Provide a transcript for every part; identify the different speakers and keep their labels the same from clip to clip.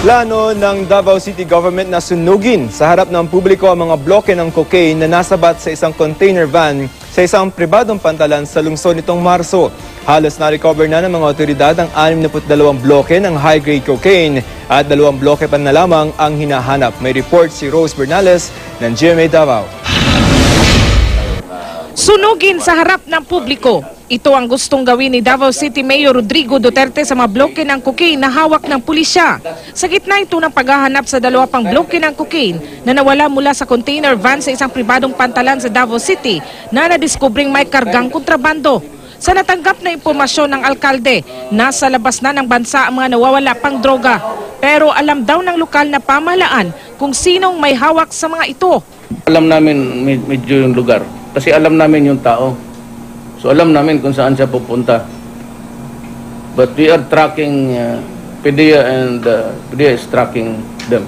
Speaker 1: Plano ng Davao City Government na sunugin sa harap ng publiko ang mga bloke ng cocaine na nasabat sa isang container van sa isang pribadong pantalan sa lungsod nitong Marso. Halos na-recover na ng mga otoridad ang 62 bloke ng high-grade cocaine at dalawang bloke pa na lamang ang hinahanap. May report si Rose Bernales ng GMA Davao.
Speaker 2: Sunugin sa harap ng publiko. Ito ang gustong gawin ni Davao City Mayor Rodrigo Duterte sa mga bloke ng cocaine na hawak ng pulisya. Sa gitna ito ng paghahanap sa dalawa pang bloke ng cocaine na nawala mula sa container van sa isang pribadong pantalan sa Davao City na nadiskubring may kargang kontrabando. Sa natanggap na impormasyon ng alkalde, nasa labas na ng bansa ang mga nawawala pang droga. Pero alam daw ng lokal na pamahalaan kung sinong may hawak sa mga ito.
Speaker 3: Alam namin med- medyo yung lugar. Kasi alam namin yung tao. So alam namin kung saan siya pupunta. But we are tracking uh, PDEA and uh, PDEA is tracking them.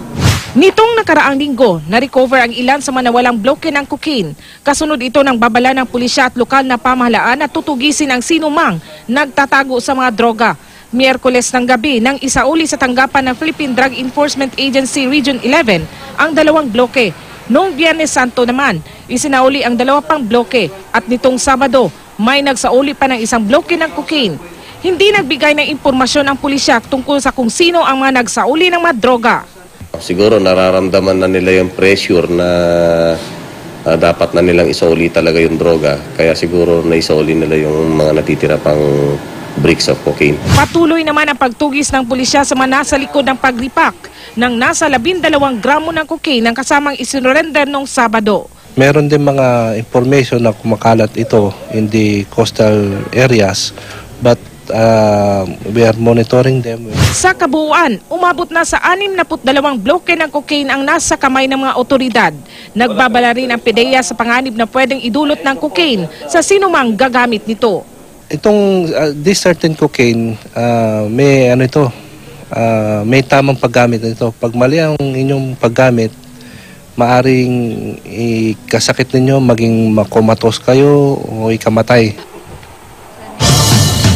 Speaker 2: Nitong nakaraang linggo, na-recover ang ilan sa mga nawalang bloke ng cocaine. Kasunod ito ng babala ng pulisya at lokal na pamahalaan na tutugisin ang sinumang nagtatago sa mga droga. Miyerkules ng gabi nang isauli sa tanggapan ng Philippine Drug Enforcement Agency Region 11 ang dalawang bloke. Noong Biyernes Santo naman, isinauli ang dalawa pang bloke at nitong Sabado, may nagsauli pa ng isang bloke ng cocaine. Hindi nagbigay ng impormasyon ang pulisya tungkol sa kung sino ang mga nagsauli ng mga droga.
Speaker 4: Siguro nararamdaman na nila yung pressure na ah, dapat na nilang isauli talaga yung droga. Kaya siguro naisauli nila yung mga natitira pang bricks of cocaine.
Speaker 2: Patuloy naman ang pagtugis ng pulisya sa mga nasa likod ng pagripak ng nasa 12 gramo ng cocaine ang kasamang isinurrender noong Sabado.
Speaker 5: Meron din mga information na kumakalat ito in the coastal areas but uh, we are monitoring them.
Speaker 2: Sa kabuuan, umabot na sa 62 bloke ng cocaine ang nasa kamay ng mga otoridad. Nagbabala rin ang PDEA sa panganib na pwedeng idulot ng cocaine sa sinumang gagamit nito.
Speaker 5: Itong uh, this certain cocaine uh, may ano ito uh, may tamang paggamit nito. Pag mali ang inyong paggamit, maaring ikasakit ninyo maging makomatos kayo o ikamatay.